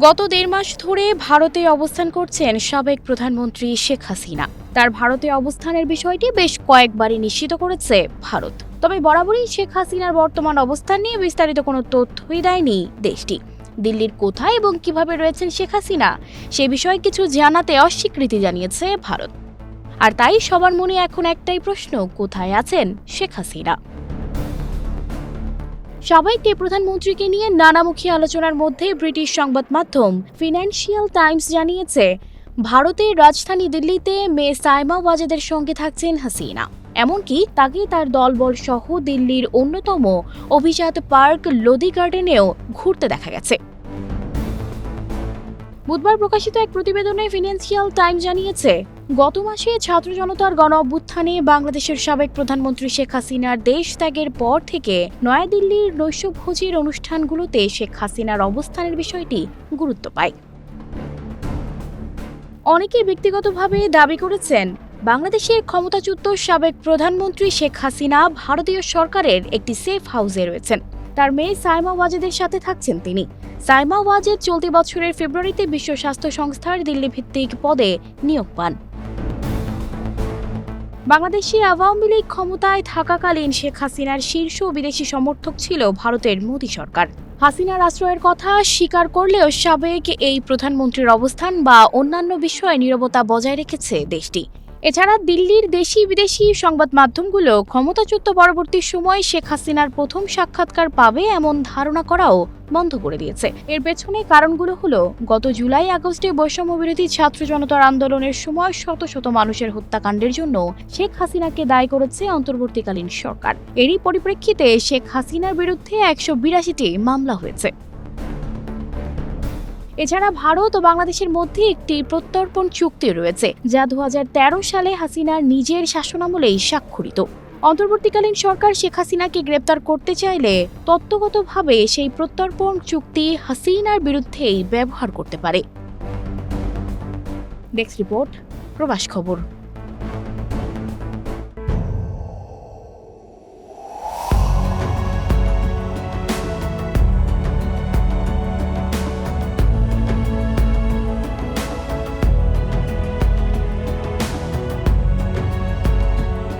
গত দেড় মাস ধরে ভারতে অবস্থান করছেন সাবেক প্রধানমন্ত্রী শেখ হাসিনা। তার ভারতে অবস্থানের বিষয়টি বেশ কয়েকবারই নিশ্চিত করেছে ভারত। তবে বরাবরই শেখ হাসিনার বর্তমান অবস্থান নিয়ে বিস্তারিত কোনো তথ্যই দেয়নি দেশটি। দিল্লির কোথায় এবং কীভাবে রয়েছেন শেখ হাসিনা, সে বিষয়ে কিছু জানাতে অস্বীকৃতি জানিয়েছে ভারত। আর তাই সবার মনে এখন একটাই প্রশ্ন, কোথায় আছেন শেখ হাসিনা? এই প্রধানমন্ত্রীকে নিয়ে নানামুখী আলোচনার মধ্যে ব্রিটিশ সংবাদ মাধ্যম ফিনান্সিয়াল টাইমস জানিয়েছে, ভারতের রাজধানী দিল্লিতে মেয়ে সাইমা ওয়াজেদের সঙ্গে থাকছেন হাসিনা। এমনকি তাকে তার দলবল সহ দিল্লির অন্যতম অভিজাত পার্ক লোদি গার্ডেনেও ঘুরতে দেখা গেছে। বুধবার প্রকাশিত এক প্রতিবেদনে ফিনান্সিয়াল টাইম জানিয়েছে, গত মাসে ছাত্র জনতার গণ অভ্যুত্থানে বাংলাদেশের সাবেক প্রধানমন্ত্রী শেখ হাসিনার দেশ ত্যাগের পর থেকে নয়াদিল্লির নৈশভোজের অনুষ্ঠানগুলোতে শেখ হাসিনার অবস্থানের বিষয়টি গুরুত্ব পায়। অনেকে ব্যক্তিগতভাবে দাবি করেছেন, বাংলাদেশের ক্ষমতাচ্যুত সাবেক প্রধানমন্ত্রী শেখ হাসিনা ভারতীয় সরকারের একটি সেফ হাউসে রয়েছেন। তার মেয়ে সাইমা ওয়াজেদের সাথে থাকছেন তিনি। সাইমা ওয়াজেদ চলতি বছরের ফেব্রুয়ারিতে বিশ্ব স্বাস্থ্য সংস্থার দিল্লি ভিত্তিক পদে নিয়োগ পান। বাংলাদেশে আওয়ামী লীগ ক্ষমতায় থাকাকালীন শেখ হাসিনার শীর্ষ বিদেশি সমর্থক ছিল ভারতের মোদী সরকার। হাসিনার আশ্রয়ের কথা স্বীকার করলেও সাবেক এই প্রধানমন্ত্রীর অবস্থান বা অন্যান্য বিষয়ে নীরবতা বজায় রেখেছে দেশটি। এছাড়া দিল্লির দেশি বিদেশি সংবাদ মাধ্যমগুলো ক্ষমতাচ্যুত পরবর্তী সময় শেখ হাসিনার প্রথম সাক্ষাৎকার পাবে এমন ধারণা করাও বন্ধ করে দিয়েছে। এর পেছনে কারণগুলো হলো, গত জুলাই আগস্টে বৈষম্য বিরোধী ছাত্র জনতার আন্দোলনের সময় শত শত মানুষের হত্যাকাণ্ডের জন্য শেখ হাসিনাকে দায়ী করেছে অন্তর্বর্তীকালীন সরকার। এরই পরিপ্রেক্ষিতে শেখ হাসিনার বিরুদ্ধে একশো বিরাশিটি মামলা হয়েছে। এছাড়া ভারত ও বাংলাদেশের মধ্যে একটি প্রত্যর্পণ চুক্তি রয়েছে, যা দু হাজার তেরো সালে হাসিনার নিজের শাসনামলেই স্বাক্ষরিত। অন্তর্বর্তীকালীন সরকার শেখ হাসিনাকে গ্রেপ্তার করতে চাইলে তত্ত্বগতভাবে সেই প্রত্যর্পণ চুক্তি হাসিনার বিরুদ্ধেই ব্যবহার করতে পারে। ডেস্ক রিপোর্ট, প্রবাস খবর।